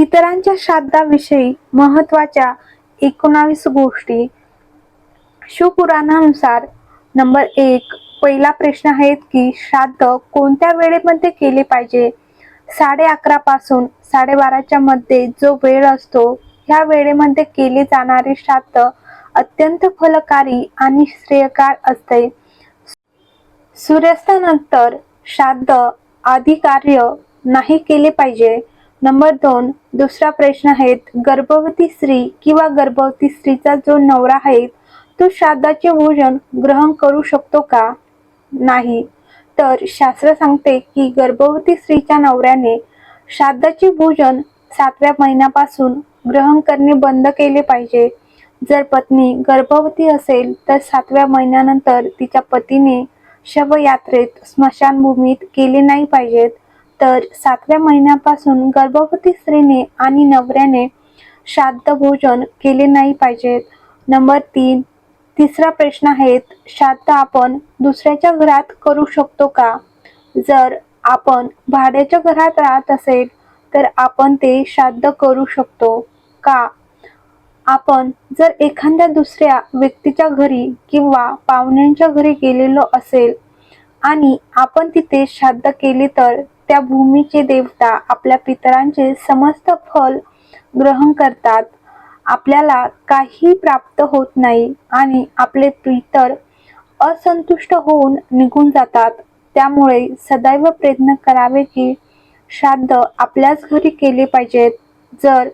पितरांच्या श्राद्धाविषयी महत्त्वाच्या एकोणावीस गोष्टी. शिवपुराणानुसार नंबर एक पहिला प्रश्न आहे की श्राद्ध कोणत्या वेळेमध्ये केले पाहिजे? साडे अकरा पासून साडेबाराच्या मध्ये जो वेळ असतो ह्या वेळेमध्ये केले जाणारे श्राद्ध अत्यंत फलकारी आणि श्रेयकार असते. सूर्यास्तानंतर श्राद्ध आदी कार्य नाही केले पाहिजे. नंबर दोन दुसरा प्रश्न आहे गर्भवती स्त्री किंवा गर्भवती स्त्रीचा जो नवरा आहे तो श्राद्धाचे भोजन ग्रहण करू शकतो का? नाही. तर शास्त्र सांगते की गर्भवती स्त्रीच्या नवऱ्याने श्राद्धाचे भोजन सातव्या महिन्यापासून ग्रहण करणे बंद केले पाहिजे. जर पत्नी गर्भवती असेल तर सातव्या महिन्यानंतर तिच्या पतीने शवयात्रेत स्मशानभूमीत केले नाही पाहिजेत. तर सातव्या महिन्यापासून गर्भवती स्त्रीने आणि नवऱ्याने श्राद्ध भोजन केले नाही पाहिजेत. नंबर तीन तिसरा प्रश्न आहे श्राद्ध आपण दुसऱ्याच्या घरात करू शकतो का? जर आपण भाड्याच्या घरात राहत असेल तर आपण ते श्राद्ध करू शकतो का? आपण जर एखाद्या दुसऱ्या व्यक्तीच्या घरी किंवा पाहुण्यांच्या घरी गेलेलो असेल आणि आपण तिथे श्राद्ध केले तर त्या भूमीचे देवता आपल्या पितरांचे समस्त फल ग्रहण करतात. आपल्याला काही प्राप्त होत नाही आणि आपले पितर असंतुष्ट होऊन निघून जातात. त्यामुळे सदैव प्रयत्न करावे की श्राद्ध आपल्याच घरी केले पाहिजेत. जर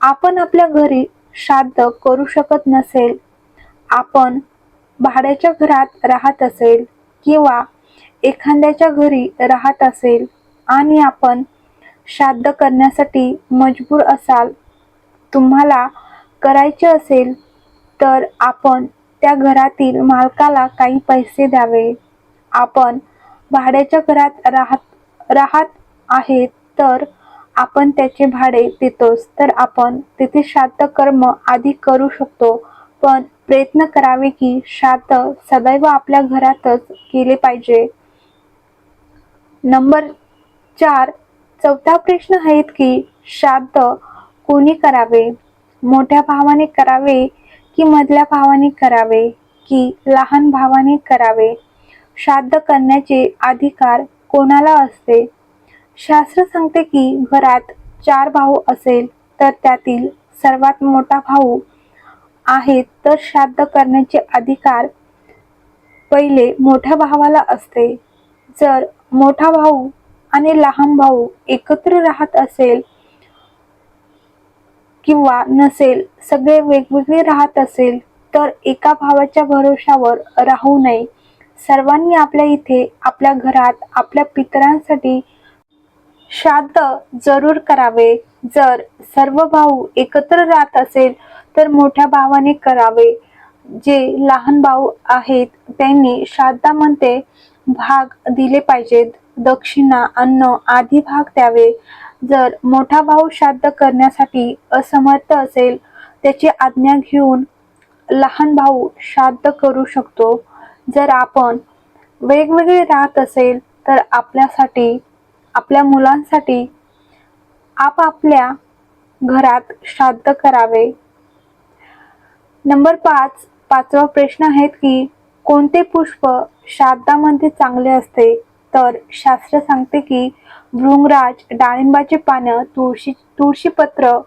आपण आपल्या घरी श्राद्ध करू शकत नसेल आपण भाड्याच्या घरात राहत असेल किंवा एखाद्याच्या घरी राहत असेल आणि आपण श्राद्ध करण्यासाठी मजबूर असाल तुम्हाला करायचे असेल तर आपण त्या घरातील मालकाला काही पैसे द्यावे. आपण भाड्याच्या घरात राहत राहत आहेत तर आपण त्याचे भाडे देतोच. तर आपण तिथे श्राद्ध कर्म आधी करू शकतो पण प्रयत्न करावे की श्राद्ध सदैव आपल्या घरातच केले पाहिजे. नंबर चार चौथा प्रश्न आहेत की श्राद्ध कोणी करावे? मोठ्या भावाने करावे की मधल्या भावाने करावे? की लहान भावाने करावे? श्राद्ध करण्याचे अधिकार कोणाला असते? शास्त्र सांगते की घरात चार भाऊ असेल तर त्यातील सर्वात मोठा भाऊ आहेत तर श्राद्ध करण्याचे अधिकार पहिले मोठ्या भावाला असते. जर मोठा भाऊ आणि लहान भाऊ एकत्र राहत असेल किंवा नसेल सगळे वेगवेगळे राहत असेल तर एका भावाच्या भरोशावर राहू नये. सर्वांनी आपल्या इथे आपल्या घरात आपल्या पितरांसाठी श्राद्ध जरूर करावे. जर सर्व भाऊ एकत्र राहत असेल तर मोठ्या भावाने करावे. जे लहान भाऊ आहेत त्यांनी श्राद्धामध्ये भाग दिले पाहिजेत. दक्षिणा अन्न आदी भाग द्यावे. जर मोठा भाऊ श्राद्ध करण्यासाठी असमर्थ असेल त्याची आज्ञा घेऊन लहान भाऊ श्राद्ध करू शकतो. जर आपण वेगवेगळे राहत असेल तर आपल्यासाठी आपल्या मुलांसाठी आपापल्या घरात श्राद्ध करावे. नंबर पाच पाचवा प्रश्न आहेत की कोणते पुष्प श्राद्धामध्ये चांगले असते? तर शास्त्र सांगते की भृंगराज डाळिंबाचे पानं तुळशी तुळशीपत्र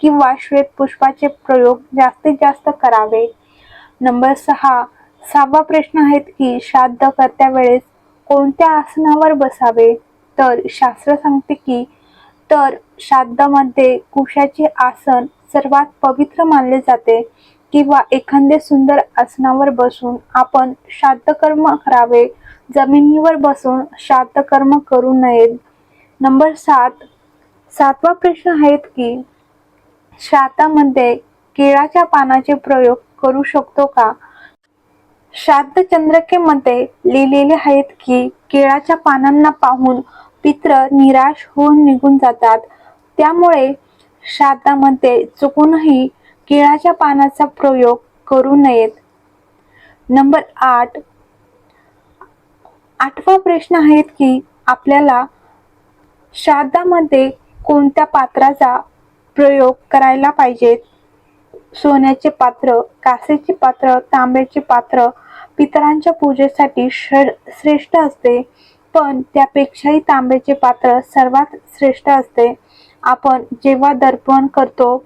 किंवा श्वेत पुष्पाचे प्रयोग जास्तीत जास्त करावे. नंबर सहा सहावा प्रश्न आहेत की श्राद्ध करत्या वेळेस कोणत्या आसनावर बसावे? तर शास्त्र सांगते की तर श्राद्धामध्ये कुशाचे आसन सर्वात पवित्र मानले जाते. किंवा एखादे सुंदर आसनावर बसून आपण श्राद्धकर्म करावे जमिनीवर बसून श्राद्धकर्म करू नयेत. नंबर सात सातवा प्रश्न आहेत की शातामध्ये केळाच्या पानाचे प्रयोग करू शकतो का? श्राद्ध चंद्रकेमध्ये लिहिलेले आहेत की केळाच्या पानांना पाहून पित्र निराश होऊन निघून जातात. त्यामुळे शातामध्ये चुकूनही केळाच्या पानाचा प्रयोग करू नयेत. नंबर आठ. आठवा प्रश्न आहेत की आपल्याला श्राद्धामध्ये कोणत्या पात्राचा प्रयोग करायला पाहिजेत सोन्याचे पात्र कासेचे पात्र तांब्याचे पात्र पितरांच्या पूजेसाठी श्रेष्ठ असते. पण त्यापेक्षाही तांब्याचे पात्र सर्वात श्रेष्ठ असते. आपण जेव्हा दर्पण करतो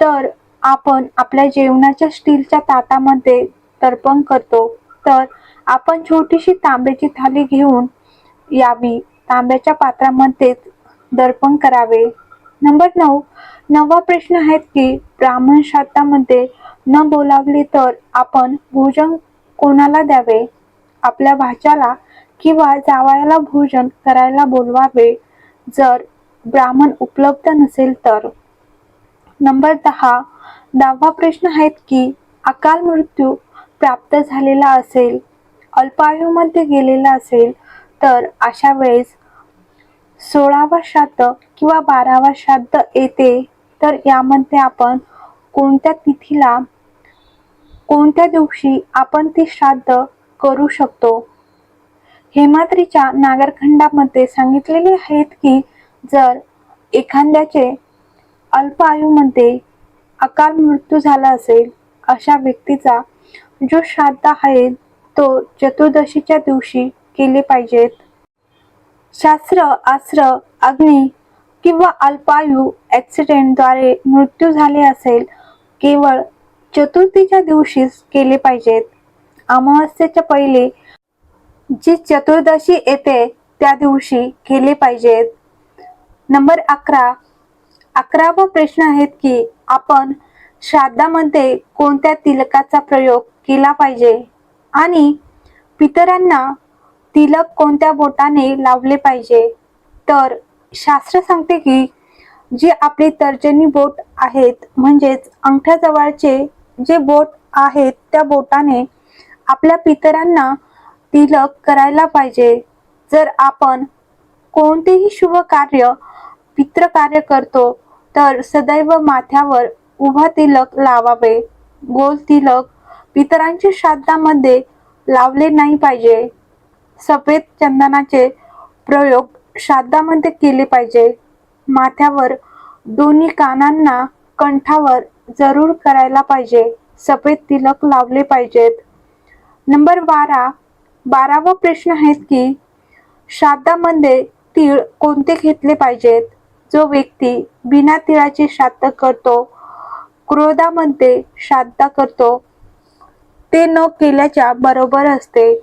तर आपण आपल्या जेवणाच्या स्टीलच्या ताटामध्ये दर्पण करतो तर आपण छोटीशी तांब्याची थाली घेऊन यावी. तांब्याच्या पात्रामध्येच दर्पण करावे. नंबर नऊ. नववा प्रश्न आहेत की ब्राह्मण श्राद्धामध्ये न बोलावले तर आपण भोजन कोणाला द्यावे? आपल्या भाच्याला किंवा जावयाला भोजन करायला बोलवावे. जर ब्राह्मण उपलब्ध नसेल तर. नंबर दहा. दहावा प्रश्न आहेत की अकाल मृत्यू प्राप्त झालेला असेल अल्पायुमध्ये गेलेला असेल तर अशा वेळेस सोळावा श्राद्ध किंवा बारावा श्राद्ध येते तर यामध्ये आपण कोणत्या तिथीला कोणत्या दिवशी आपण ती श्राद्ध करू शकतो? हेमाद्रीच्या नागरखंडामध्ये सांगितलेले आहेत की जर एखाद्याचे अल्प आयुमध्ये अकाल मृत्यू झाला असेल अशा व्यक्तीचा जो श्राद्ध आहे तो चतुर्दशीच्या दिवशी केले पाहिजेत. शास्त्र आस्त्र अग्नी किंवा अल्पायू ॲक्सिडेंटद्वारे मृत्यू झाले असेल केवळ चतुर्थीच्या दिवशीच केले पाहिजेत. अमावस्येच्या पहिले जी चतुर्दशी येते त्या दिवशी केले पाहिजेत. नंबर अकरा अकरावा प्रश्न आहेत की आपण श्राद्धामध्ये कोणत्या तिलकाचा प्रयोग केला पाहिजे? आणि पितरांना तिलक कोणत्या बोटाने लावले पाहिजे? तर शास्त्र सांगते की जे आपले तर्जनी बोट आहेत म्हणजेच अंगठ्याजवळचे जे बोट आहेत त्या बोटाने आपल्या पितरांना तिलक करायला पाहिजे. जर आपण कोणतेही शुभ कार्य पित्र कार्य करतो तर सदैव माथ्यावर उभा तिलक लावावे. गोल तिलक पितरांच्या श्राद्धामध्ये लावले नाही पाहिजे. सफेद चंदनाचे प्रयोग श्राद्धामध्ये केले पाहिजे. माथ्यावर दोन्ही कानांना कंठावर जरूर करायला पाहिजे. सफेद तिलक लावले पाहिजेत. नंबर बारा बारावा प्रश्न आहेत की श्राद्धामध्ये तीळ कोणते घेतले पाहिजेत? जो व्यक्ती बिना तिळाचे श्राद्ध करतो क्रोधामध्ये श्राद्ध करतो ते न केल्याच्या बरोबर असते.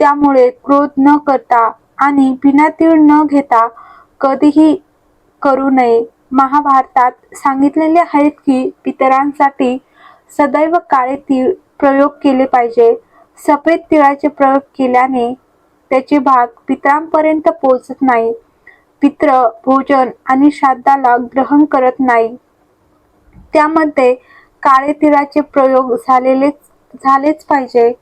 त्यामुळे क्रोध न करता आणि बिना तीळ न घेता कधीही करू नये. महाभारतात सांगितलेले आहेत की पितरांसाठी सदैव काळे तीळ प्रयोग केले पाहिजे. सफेद तिळाचे प्रयोग केल्याने त्याचे भाग पितरांपर्यंत पोहोचत नाही पित्र भोजन आणि श्राद्धाला ग्रहण करत नाही. त्यामध्ये काळे तिराचे प्रयोग झालेलेच झालेच पाहिजे.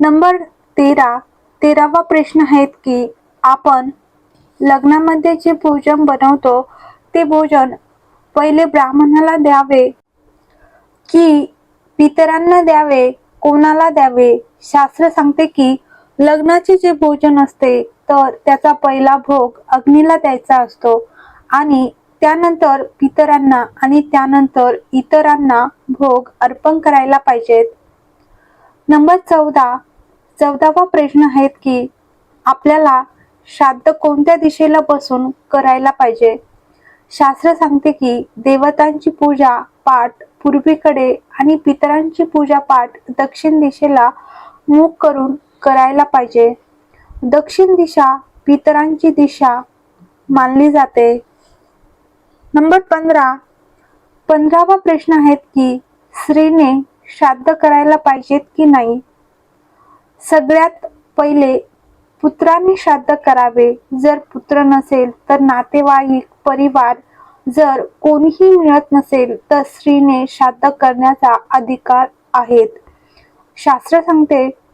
नंबर तेरा तेरावा प्रश्न आहेत की आपण लग्नामध्ये जे भोजन बनवतो ते भोजन पहिले ब्राह्मणाला द्यावे की पितरांना द्यावे? कोणाला द्यावे? शास्त्र सांगते की लग्नाचे जे भोजन असते तर त्याचा पहिला भोग अग्नीला द्यायचा असतो. आणि त्यानंतर पितरांना आणि त्यानंतर इतरांना भोग अर्पण करायला पाहिजेत. नंबर चौदा. चौदावा प्रश्न आहेत की आपल्याला श्राद्ध कोणत्या दिशेला बसून करायला पाहिजे? शास्त्र सांगते की देवतांची पूजा पाठ पूर्वीकडे आणि पितरांची पूजा पाठ दक्षिण दिशेला मुख करून करायला पाहिजे. दक्षिण दिशा पितरांची दिशा मानली जाते. नंबर पंधरा. पंधरावा प्रश्न आहेत की स्त्रीने श्राद्ध करायला पाहिजेत की नाही? सगळ्यात पहिले पुत्राने श्राद्ध करावे. जर पुत्र नसेल तर नातेवाईक परिवार जर कोणीही मिळत नसेल तर स्त्रीने श्राद्ध करण्याचा अधिकार आहेत. शास्त्र सांगते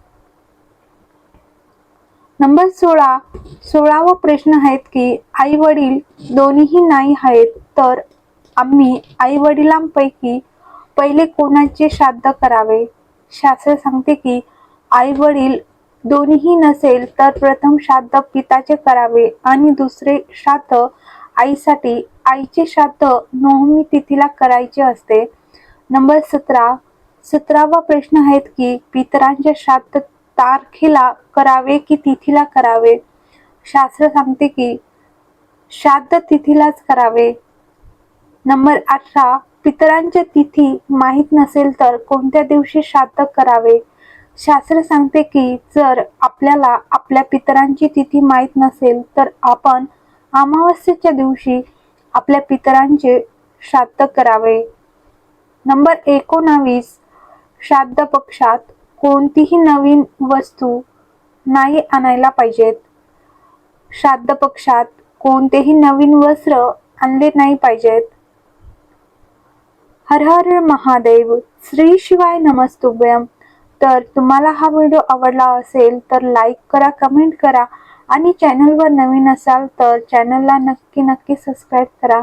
नंबर सोळा सोळावा प्रश्न आहेत की आई वडील दोन्हीही नाही आहेत तर आम्ही आई वडिलांपैकी पहिले कोणाचे श्राद्ध करावे? शास्त्र सांगते की आई वडील दोन्हीही नसेल तर प्रथम श्राद्ध पिताचे करावे आणि दुसरे श्राद्ध आईसाठी. आईचे श्राद्ध नवमी तिथीला करायचे असते. नंबर सतरा सतरावा प्रश्न आहेत की पितरांचे श्राद्ध तारखेला करावे की तिथीला करावे? शास्त्र सांगते की श्राद्ध तिथीलाच करावे. नंबर अठरा पितरांच्या तिथी माहीत नसेल तर कोणत्या दिवशी श्राद्ध करावे? शास्त्र सांगते की जर आपल्याला आपल्या पितरांची तिथी माहीत नसेल तर आपण अमावस्येच्या दिवशी आपल्या पितरांचे श्राद्ध करावे. नंबर एकोणावीस श्राद्ध पक्षात कोणतीही नवीन वस्तू नाही आणायला पाहिजेत. श्राद्ध पक्षात कोणतेही नवीन वस्त्र आणले नाही पाहिजेत. हर हर महादेव श्री शिवाय नमस्तुभ्यम तर तुम्हाला हा व्हिडिओ आवडला असेल तर लाईक करा कमेंट करा आणि चॅनलवर नवीन असाल तर चॅनलला नक्की नक्की सबस्क्राईब करा.